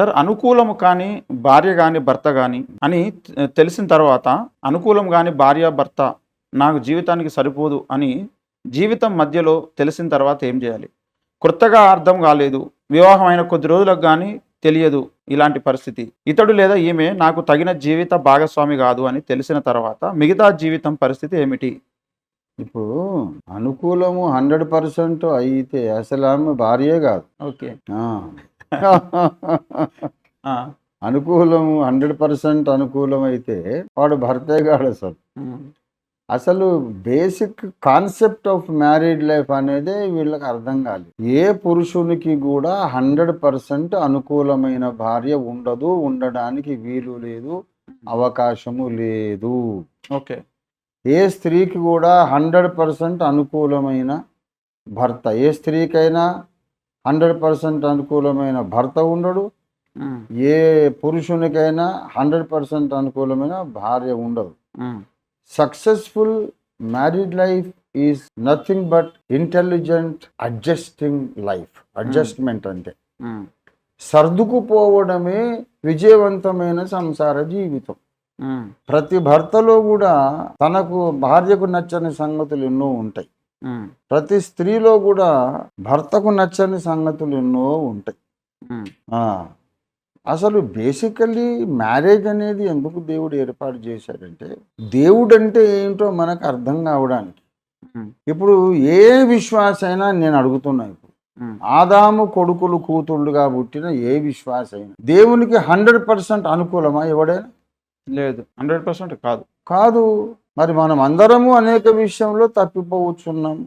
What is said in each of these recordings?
Sir అనుకూలము కానీ భార్య కానీ భర్త కానీ అని తెలిసిన తర్వాత అనుకూలం కానీ భార్య భర్త నాకు జీవితానికి సరిపోదు అని జీవితం మధ్యలో తెలిసిన తర్వాత ఏం చేయాలి? కొత్తగా అర్థం కాలేదు వివాహం అయిన కొద్ది రోజులకు కానీ తెలియదు ఇలాంటి పరిస్థితి. ఇతడు లేదా ఈమె నాకు తగిన జీవిత భాగస్వామి కాదు అని తెలిసిన తర్వాత మిగతా జీవితం పరిస్థితి ఏమిటి? ఇప్పుడు అనుకూలము హండ్రెడ్ పర్సెంట్ అయితే అసలు ఆమె భార్యే కాదు. ఓకే. అనుకూలము హండ్రెడ్ పర్సెంట్ అనుకూలం అయితే వాడు భర్తే కాడు అసలు అసలు basic concept of married life అనేది వీళ్ళకి అర్థం కాలేదు. ఏ పురుషునికి కూడా హండ్రెడ్ పర్సెంట్ అనుకూలమైన భార్య ఉండదు ఉండడానికి వీలు లేదు అవకాశము లేదు. ఓకే. ఏ స్త్రీకి కూడా హండ్రెడ్ పర్సెంట్ అనుకూలమైన భర్త ఏ స్త్రీకైనా హండ్రెడ్ పర్సెంట్ అనుకూలమైన భర్త ఉండడు. ఏ పురుషునికైనా హండ్రెడ్ పర్సెంట్ అనుకూలమైన భార్య ఉండదు. Successful married life is nothing but intelligent adjusting life adjustment అంటే. సర్దుకుపోవడమే విజయవంతమైన సంసార జీవితం. ప్రతి భర్తలో కూడా తనకు భార్యకు నచ్చని సంగతులు ఎన్నో ఉంటాయి. ప్రతి స్త్రీలో కూడా భర్తకు నచ్చని సంగతులు ఎన్నో ఉంటాయి. ఆ, అసలు బేసికల్లీ మ్యారేజ్ అనేది ఎందుకు దేవుడు ఏర్పాటు చేశాడంటే దేవుడు అంటే ఏంటో మనకు అర్థం కావడానికి. ఇప్పుడు ఏ విశ్వాస అయినా నేను అడుగుతున్నా ఇప్పుడు. ఆదాము కొడుకులు కూతుళ్ళుగా పుట్టిన ఏ విశ్వాస అయినా దేవునికి హండ్రెడ్ పర్సెంట్ అనుకూలమా ఎవడైనా? లేదు హండ్రెడ్ పర్సెంట్ కాదు. కాదు. మరి మనం అందరము అనేక విషయంలో తప్పిపోవచ్చున్నాం.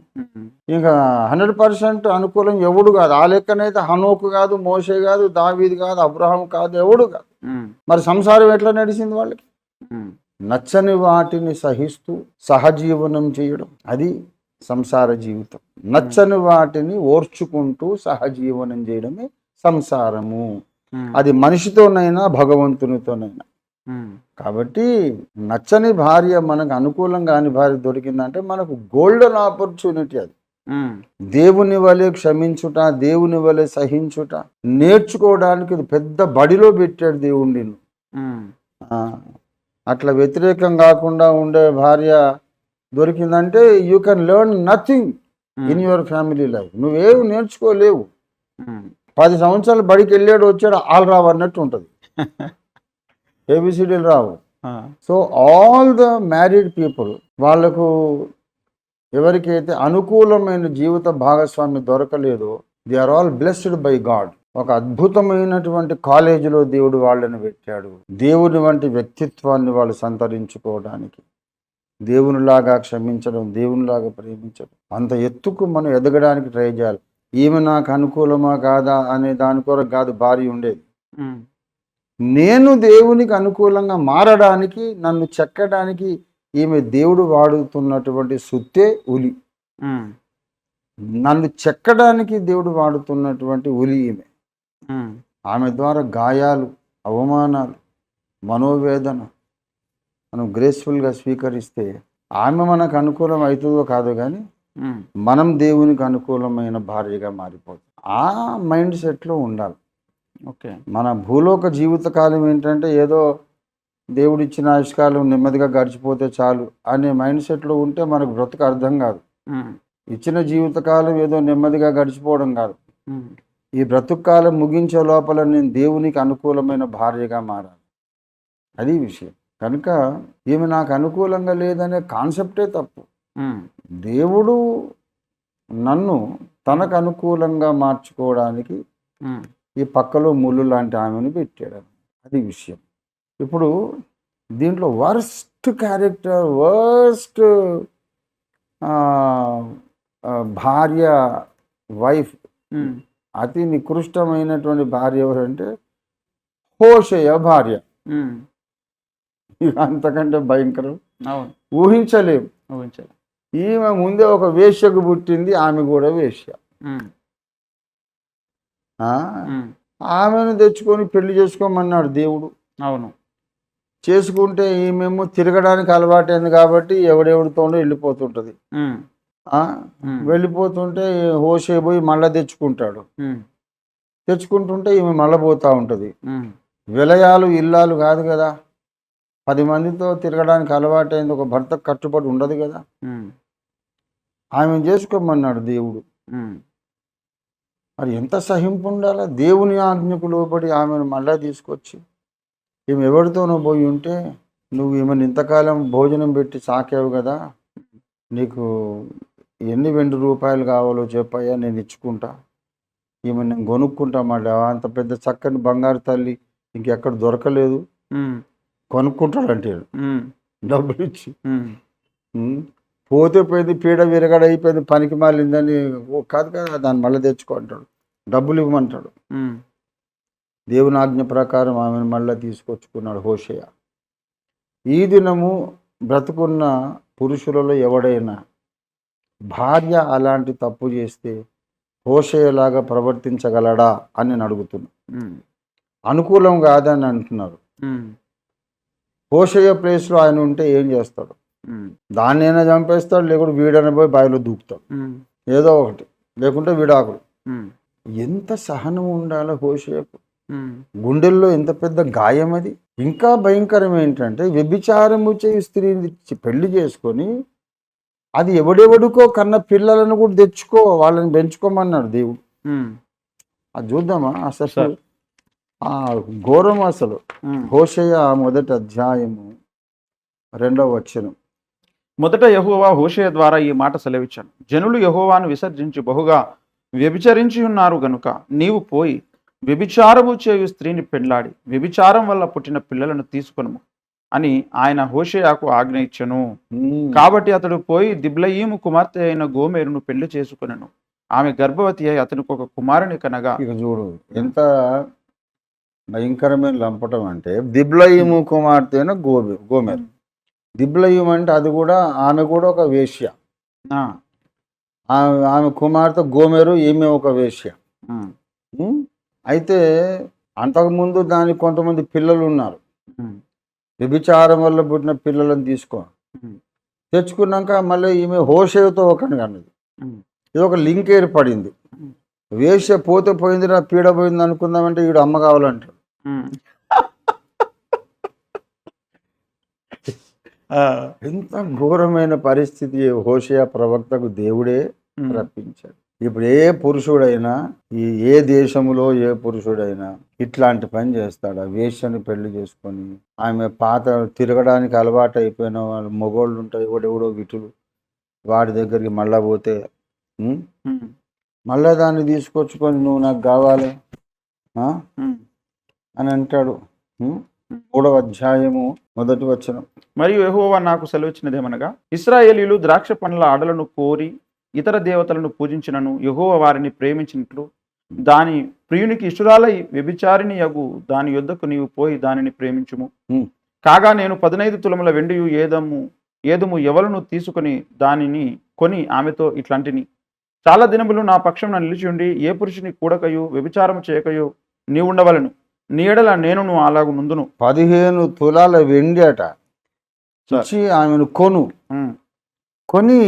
ఇంకా హండ్రెడ్ పర్సెంట్ అనుకూలం ఎవడు కాదు. ఆ లెక్కనైతే హనోకు కాదు మోసే కాదు దావీది కాదు అబ్రహం కాదు ఎవడు కాదు. మరి సంసారం ఎట్లా నడిచింది వాళ్ళకి? నచ్చని వాటిని సహిస్తూ సహజీవనం చేయడం. అది సంసార జీవితం. నచ్చని వాటిని ఓర్చుకుంటూ సహజీవనం చేయడమే సంసారము. అది మనిషితోనైనా భగవంతునితోనైనా. కాబట్టి నచ్చని భార్య మనకు అనుకూలం కాని భార్య దొరికిందంటే మనకు గోల్డెన్ ఆపర్చునిటీ అది. దేవుని వలె క్షమించుట దేవుని వలె సహించుట నేర్చుకోవడానికి ఇది పెద్ద బడిలో పెట్టాడు దేవుడు నిన్ను. ఆ, అట్లా వ్యతిరేకం కాకుండా ఉండే భార్య దొరికిందంటే you can learn nothing in your family life నువ్వేమి నేర్చుకోలేవు. పది సంవత్సరాలు బడికి వెళ్ళాడు వచ్చాడు ఆల్ రావు అన్నట్టు ఉంటుంది. ఏబిసిడీలు రావు. So all the married people వాళ్ళకు ఎవరికైతే అనుకూలమైన జీవిత భాగస్వామి దొరకలేదో they are all blessed by God ఒక అద్భుతమైనటువంటి కాలేజీలో దేవుడు వాళ్ళని పెట్టాడు. దేవుని వంటి వ్యక్తిత్వాన్ని వాళ్ళు సంతరించుకోవడానికి. దేవునిలాగా క్షమించడం దేవునిలాగా ప్రేమించడం. అంత ఎత్తుకు మనం ఎదగడానికి ట్రై చేయాలి. ఈమె నాకు అనుకూలమా కాదా అనే దాని కొరకు కాదు భార్య ఉండేది. నేను దేవునికి అనుకూలంగా మారడానికి నన్ను చెక్కడానికి ఈమె దేవుడు వాడుతున్నటువంటి సుత్తే ఉలి. నన్ను చెక్కడానికి దేవుడు వాడుతున్నటువంటి ఉలి ఈమె. ఆమె ద్వారా గాయాలు అవమానాలు మనోవేదన మనం గ్రేస్ఫుల్గా స్వీకరిస్తే ఆమె మనకు అనుకూలం అవుతుందో కాదో కానీ మనం దేవునికి అనుకూలమైన భార్యగా మారిపోతుంది ఆ మైండ్ సెట్లో ఉండాలి. ఓకే. మన భూలోక జీవితకాలం ఏంటంటే ఏదో దేవుడిచ్చిన ఆయుష్కాలం నెమ్మదిగా గడిచిపోతే చాలు అనే మైండ్ సెట్లో ఉంటే మనకు బ్రతుకు అర్థం కాదు. ఇచ్చిన జీవితకాలం ఏదో నెమ్మదిగా గడిచిపోవడం కాదు. ఈ బ్రతుకు కాలం ముగించే లోపల నేను దేవునికి అనుకూలమైన భార్యగా మారాలి. అది విషయం. కనుక ఈమె నాకు అనుకూలంగా లేదనే కాన్సెప్టే తప్పు. దేవుడు నన్ను తనకు అనుకూలంగా మార్చుకోవడానికి ఈ పక్కలో ముళ్ళు లాంటి ఆమెను పెట్టాడు అది విషయం. ఇప్పుడు దీంట్లో వర్స్ట్ క్యారెక్టర్ వర్స్ట్ భార్య వైఫ్ అతి నికృష్టమైనటువంటి భార్య ఎవరంటే హోషయ భార్య. అంతకంటే భయంకరం. అవును. ఊహించలేం. ఊహించాలి. ఈమె ముందే ఒక వేశ్యకు పుట్టింది ఆమె కూడా వేశ్య. ఆ? ఆమెను తెచ్చుకొని పెళ్ళి చేసుకోమన్నాడు దేవుడు. అవును. చేసుకుంటే ఈమెమో తిరగడానికి అలవాటైంది కాబట్టి ఎవడెవడితోనో వెళ్ళిపోతుంటది? వెళ్ళిపోతుంటే హోషే పోయి మళ్ళా తెచ్చుకుంటాడు. తెచ్చుకుంటుంటే ఈమె మళ్ళీ పోతూ ఉంటుంది. విలయాలు ఇల్లాలు కాదు కదా. పది మందితో తిరగడానికి అలవాటైంది. ఒక భర్త కట్టుబడి ఉండదు కదా. ఆమె చేసుకోమన్నాడు దేవుడు. మరి ఎంత సహింపు ఉండాలా? దేవుని ఆజ్ఞకు లోబడి ఆమెను మళ్ళా తీసుకొచ్చి ఈమె ఎవరితోనో పోయి ఉంటే నువ్వు ఈమెను ఇంతకాలం భోజనం పెట్టి సాకావు కదా? నీకు ఎన్ని వెండి రూపాయలు కావాలో చెప్పయ్యా నేను ఇచ్చుకుంటా. ఈమె నేను కొనుక్కుంటా మళ్ళీ. అంత పెద్ద చక్కని బంగారు తల్లి ఇంకెక్కడ దొరకలేదు. కొనుక్కుంటాడంటే డబ్బులు ఇచ్చి. పోతే పోయింది పీడ విరగడ అయిపోయింది పనికి మాలిందని కాదు కదా దాన్ని మళ్ళీ తెచ్చుకో అంటాడు. డబ్బులు ఇవ్వమంటాడు. దేవుని ఆజ్ఞ ప్రకారం ఆమెను మళ్ళీ తీసుకొచ్చుకున్నాడు హోషయ. ఈ దినము బ్రతుకున్న పురుషులలో ఎవడైనా భార్య అలాంటి తప్పు చేస్తే హోషయలాగా ప్రవర్తించగలడా అని నేను అడుగుతున్నా. అనుకూలం కాదని అంటున్నారు. హోషయ ప్లేస్లో ఆయన ఉంటే ఏం చేస్తాడు? దాన్నైనా చంపేస్తాడు లేకుంటే వీడైనా పోయి బావిలో దూకుతాడు. ఏదో ఒకటి. లేకుంటే విడాకులు. ఉమ్, ఎంత సహనం ఉండాలో ఉమ్, గుండెల్లో ఎంత పెద్ద గాయం అది. ఇంకా భయంకరం ఏంటంటే వ్యభిచారము చేయి స్త్రీని పెళ్ళి చేసుకొని అది ఎవడెవడుకో కన్న పిల్లలను కూడా తెచ్చుకో వాళ్ళని పెంచుకోమన్నాడు దేవుడు. అది చూద్దామా? అసలు. ఆ ఘోరం అసలు. హోషయ మొదటి అధ్యాయము రెండవ వచనం. మొదట యహోవా హోషయ ద్వారా ఈ మాట సెలవిచ్చాను. జనులు యహోవాను విసర్జించి బహుగా వ్యభిచరించి ఉన్నారు గనుక నీవు పోయి వ్యభిచారము చేయు స్త్రీని పెండ్లాడి వ్యభిచారం వల్ల పుట్టిన పిల్లలను తీసుకొనుము అని ఆయన హోషయాకు ఆజ్ఞ ఇచ్చెను. కాబట్టి అతడు పోయి దిబ్లయీము కుమార్తె అయిన గోమేరును పెళ్ళి చేసుకొనెను. ఆమె గర్భవతి అయి అతనికి ఒక కుమారుని కనగా ఇక చూడు ఎంత భయంకరమైన లంపటం అంటే దిబ్లయిము కుమార్తె అయిన గోమెర్. దిబ్లయిం అంటే అది కూడా ఆమె కూడా ఒక వేశ్య. ఆ, ఆమె ఆమె కుమార్తె గోమెరు ఈమె ఒక ఉం? అయితే అంతకుముందు దానికి కొంతమంది పిల్లలు ఉన్నారు వ్యభిచారం వల్ల పుట్టిన పిల్లలను తీసుకో. తెచ్చుకున్నాక మళ్ళీ ఈమె హోషేతో ఒకటి అన్నది ఇది ఒక లింక్ ఏర్పడింది. వేశ్య పోతే పోయింది నా పీడ పోయింది అనుకుందామంటే ఈడు అమ్మ కావాలంటాడు ఉమ్. ఆ, ఎంత ఘోరమైన పరిస్థితి హోషయ ప్రవక్తకు దేవుడే రప్పించాడు. ఇప్పుడు ఏ పురుషుడైనా ఈ ఏ దేశంలో ఏ పురుషుడైనా ఇట్లాంటి పని చేస్తాడు? ఆ వేశ్యని పెళ్ళి చేసుకొని ఆమె పాత తిరగడానికి అలవాటు అయిపోయిన వాళ్ళు మొగోళ్ళు ఉంటాయి ఎవడెవడో విటులు. వాడి దగ్గరికి మళ్ళా పోతే మళ్ళా దాన్ని తీసుకొచ్చుకొని నువ్వు నాకు కావాలి. అని అంటాడు? మూడవ అధ్యాయము మొదటి వచనం. మరియు యెహోవా నాకు సెలవిచ్చినదేమనగా ఇస్రాయేలీలు ద్రాక్ష పండ్ల ఆడలను కోరి ఇతర దేవతలను పూజించినను యెహోవా వారిని ప్రేమించినట్లు దాని ప్రియునికి ఇష్టురాలై వ్యభిచారిణి యగు దాని యొద్దకు నీవు పోయి దానిని ప్రేమించుము. కాగా నేను పదినైదు తులముల వెండియు ఏదము ఏదుము ఎవలను తీసుకొని దానిని కొని ఆమెతో ఇట్లాంటిని. చాలా దినములు నా పక్షం నిలిచి ఉండి ఏ పురుషుని కూడకయు వ్యభిచారం చేయకయు నీవుండవలను నీ ఎడల నేను అలాగు నుందును పదిహేను తులాల వెండి అట. ఇచ్చి ఆమెను కొను. కొని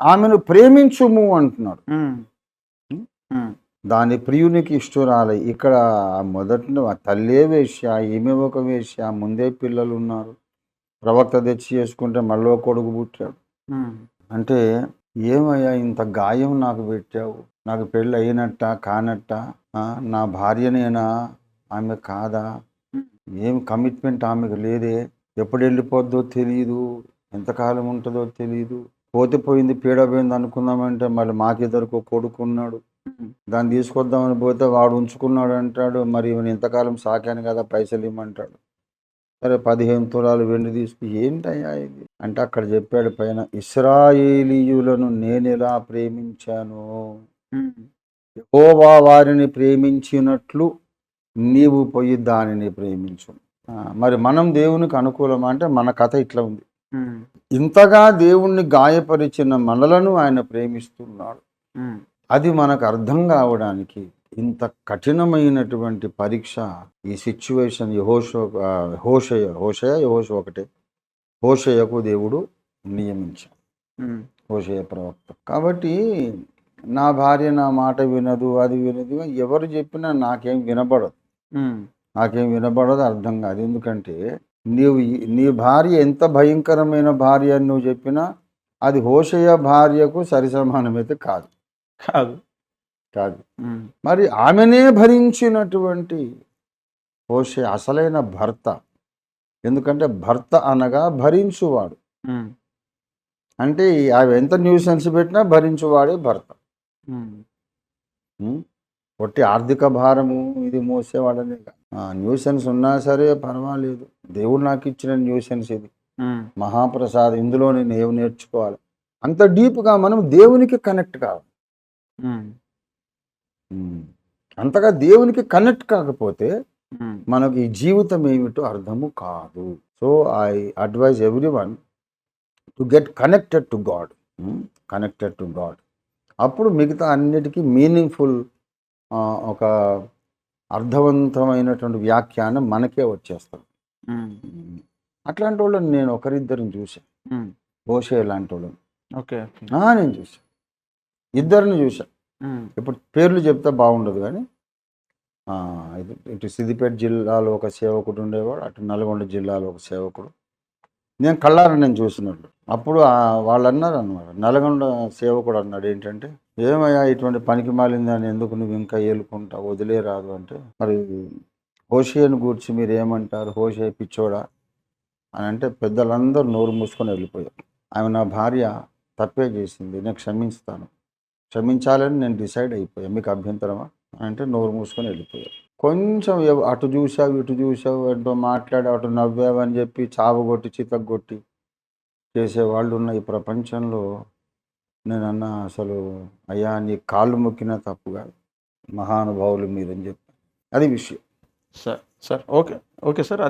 ఆమెను ప్రేమించుము అంటున్నాడు. దాని ప్రియునికి ఇష్టరాలై. ఇక్కడ మొదటి తల్లే వేశ్య ఈమె ఒక వేశ్య ముందే పిల్లలు ఉన్నారు. ప్రవక్త తెచ్చి చేసుకుంటే మళ్ళీ కొడుకు పుట్టాడు. అంటే ఏమయ్యా ఇంత గాయం నాకు పెట్టావు? నాకు పెళ్ళి అయినట్ట? కానట్ట? నా భార్యనేనా? ఆమె కాదా? ఏం కమిట్మెంట్ ఆమెకు లేదే? ఎప్పుడు వెళ్ళిపోద్దో తెలియదు ఎంతకాలం ఉంటుందో తెలియదు పోతే పోయింది పీడ పోయింది అనుకుందామంటే మళ్ళీ మాకిద్దరికి కొడుకున్నాడు. దాన్ని తీసుకొద్దామని పోతే వాడు ఉంచుకున్నాడు అంటాడు. మరి ఈమెను ఇంతకాలం సాకాను కదా పైసలు ఇమ్మంటాడు సరే పదిహేను తులాలు వెండి తీసుకు ఏంటయ్యా ఇది? అంటే అక్కడ చెప్పాడు పైన ఇస్రాయేలీయులను నేను ఎలా ప్రేమించాను. యెహోవా వారిని ప్రేమించినట్లు నీవు పోయి దానిని ప్రేమించు. మరి మనం దేవునికి అనుకూలం అంటే మన కథ ఇట్లా ఉంది. ఇంతగా దేవుణ్ణి గాయపరిచిన మనలను ఆయన ప్రేమిస్తున్నాడు. అది మనకు అర్థం కావడానికి ఇంత కఠినమైనటువంటి పరీక్ష ఈ సిచ్యువేషన్ యహోషో ఆ, హోషయ హోషయ యహోష ఒకటే. హోషయకు దేవుడు నియమించాడు. హోషయ ప్రవక్త. కాబట్టి నా భార్య నా మాట వినదు అది వినదు ఎవరు చెప్పినా నాకేం వినపడదు నాకేం వినపడదు అర్థం కాదు. ఎందుకంటే నీవు నీ భార్య ఎంత భయంకరమైన భార్య అని నువ్వు చెప్పినా అది హోషయ భార్యకు సరిసమానమైతే కాదు. కాదు. కాదు. మరి ఆమెనే భరించినటువంటి హోషే అసలైన భర్త. ఎందుకంటే భర్త అనగా భరించువాడు. అంటే అవి ఎంత న్యూసెన్స్ పెట్టినా భరించువాడే భర్త. ఒట్టి ఆర్థిక భారము ఇది మోసేవాడనే న్యూసెన్స్ ఉన్నా సరే పర్వాలేదు. దేవుడు నాకు ఇచ్చిన న్యూసెన్స్ ఇది. మహాప్రసాద్ ఇందులో నేను ఏం నేర్చుకోవాలి? అంత డీప్గా మనం దేవునికి కనెక్ట్ కావాలి. అంతగా దేవునికి కనెక్ట్ కాకపోతే మనకు ఈ జీవితం ఏమిటో అర్థము కాదు. So I advise everyone to get connected to God connected to God అప్పుడు మిగతా అన్నిటికీ మీనింగ్ఫుల్ ఒక అర్థవంతమైనటువంటి వ్యాఖ్యానం మనకే వచ్చేస్తుంది. అట్లాంటి వాళ్ళని నేను ఒకరిద్దరిని చూశాను ఓషే లాంటి వాళ్ళని ఓకే నేను చూశాను ఇద్దరిని చూశాను ఇప్పుడు పేర్లు చెప్తే బాగుండదు కానీ ఇటు సిద్దిపేట జిల్లాలో ఒక సేవకుడు ఉండేవాడు అటు నల్గొండ జిల్లాలో ఒక సేవకుడు. నేను కళ్ళారా నేను చూసినట్టు అప్పుడు ఆ వాళ్ళు అన్నారు అనమాట నల్గొండ సేవకుడు అన్నాడు ఏంటంటే ఏమయ్యా ఇటువంటి పనికి మాలిందని ఎందుకు నువ్వు ఇంకా ఏలుకుంటా? వదిలేరాదు అంటే మరి హోషేను గూర్చి మీరు ఏమంటారు? హోషే పిచ్చోడా? అని అంటే పెద్దలందరూ నోరు మూసుకొని వెళ్ళిపోయారు. ఆమె నా భార్య తప్పే చేసింది. నేను క్షమించుతాను. క్షమించాలని నేను డిసైడ్ అయిపోయా మీకు అభ్యంతరమా? అని అంటే నోరు మూసుకొని వెళ్ళిపోయారు. కొంచెం అటు చూసావు ఇటు చూసావు ఏంటో మాట్లాడి అటు నవ్వావు అని చెప్పి చావగొట్టి చితగొట్టి చేసేవాళ్ళు ఉన్న ఈ ప్రపంచంలో నేను అన్న అసలు అయ్యా నీ కాళ్ళు మొక్కినా తప్పు కాదు. మహానుభావులు మీరని చెప్పి. అది విషయం. Sir sir okay okay sir.